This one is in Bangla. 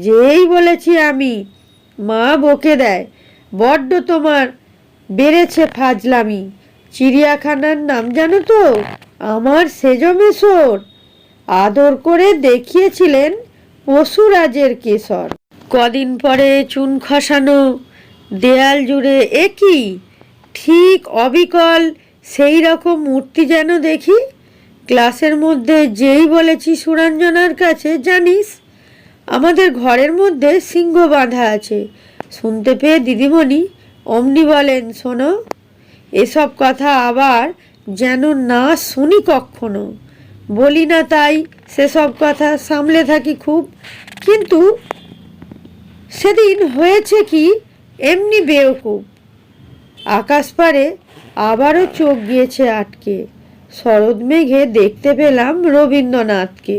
যেই বলেছি আমি, মা বকে দেয়। বড্ড তোমার বেড়েছে ফাজলামি। চিড়িয়াখানার নাম জানো তো? আমার সেজ মেশর আদর করে দেখিয়েছিলেন পশুরাজের কেশর। কদিন পরে চুন খসানো, দেয়াল জুড়ে একই, ঠিক অবিকল সেই রকম মূর্তি যেন দেখি। ক্লাসের মধ্যে যেই বলেছি সুরঞ্জনার কাছে, জানিস? আমাদের ঘরের মধ্যে সিংহ বাঁধা আছে। শুনতে পেয়ে দিদিমণি অমনি বলেন, শোনো, এসব কথা আবার যেন না শুনি কখনো। বলি না তাই সেসব কথা সামলে থাকি খুব। কিন্তু সেদিন হয়েছে কি, এমনি বেওকুব আকাশ পারে আবারও চোখ গিয়েছে আটকে। শরৎ মেঘে দেখতে পেলাম রবীন্দ্রনাথকে।